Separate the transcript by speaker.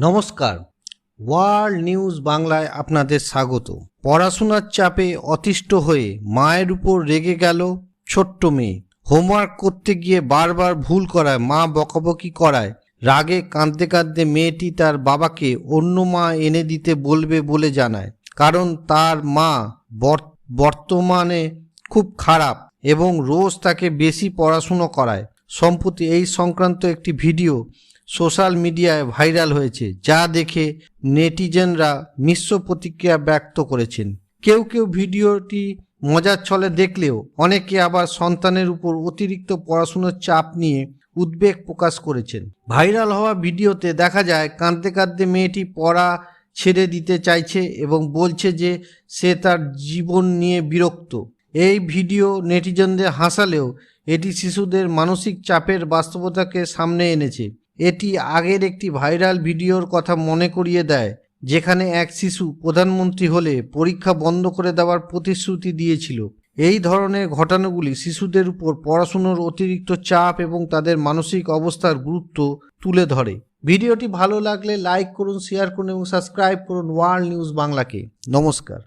Speaker 1: নমস্কার। World news বাংলায় আপনাদের স্বাগত। পড়াশোনার চাপে অতিষ্ঠ হয়ে মায়ের উপর রেগে গেল ছোট্ট মেয়ে। হোমওয়ার্ক করতে গিয়ে বারবার ভুল করায়, মা বকাবকি করায়, রাগে কাঁদতে কাঁদতে মেয়েটি তার বাবাকে অন্য মা এনে দিতে বলবে বলে জানায়। কারণ তার মা বর- বর্তমানে খুব খারাপ এবং রোজ তাকে বেশি পড়াশুনো করায়। সম্প্রতি এই সংক্রান্ত একটি ভিডিও সোশ্যাল মিডিয়ায় ভাইরাল হয়েছে, যা দেখে নেটিজেনরা মিশ্র প্রতিক্রিয়া ব্যক্ত করেছেন। কেউ কেউ ভিডিওটি মজার ছলে দেখলেও অনেকে আবার সন্তানের উপর অতিরিক্ত পড়াশুনোর চাপ নিয়ে উদ্বেগ প্রকাশ করেছেন। ভাইরাল হওয়া ভিডিওতে দেখা যায়, কাঁদতে কাঁদতে মেয়েটি পড়া ছেড়ে দিতে চাইছে এবং বলছে যে সে তার জীবন নিয়ে বিরক্ত। এই ভিডিও নেটিজনদের হাসালেও এটি শিশুদের মানসিক চাপের বাস্তবতাকে সামনে এনেছে। এটি আগের একটি ভাইরাল ভিডিওর কথা মনে করিয়ে দেয়, যেখানে এক শিশু প্রধানমন্ত্রী হলে পরীক্ষা বন্ধ করে দেওয়ার প্রতিশ্রুতি দিয়েছিল। এই ধরনের ঘটনাগুলি শিশুদের উপর পড়াশুনোর অতিরিক্ত চাপ এবং তাদের মানসিক অবস্থার গুরুত্ব তুলে ধরে। ভিডিওটি ভালো লাগলে লাইক করুন, শেয়ার করুন এবং সাবস্ক্রাইব করুন ওয়ার্ল্ড নিউজ বাংলাকে। নমস্কার।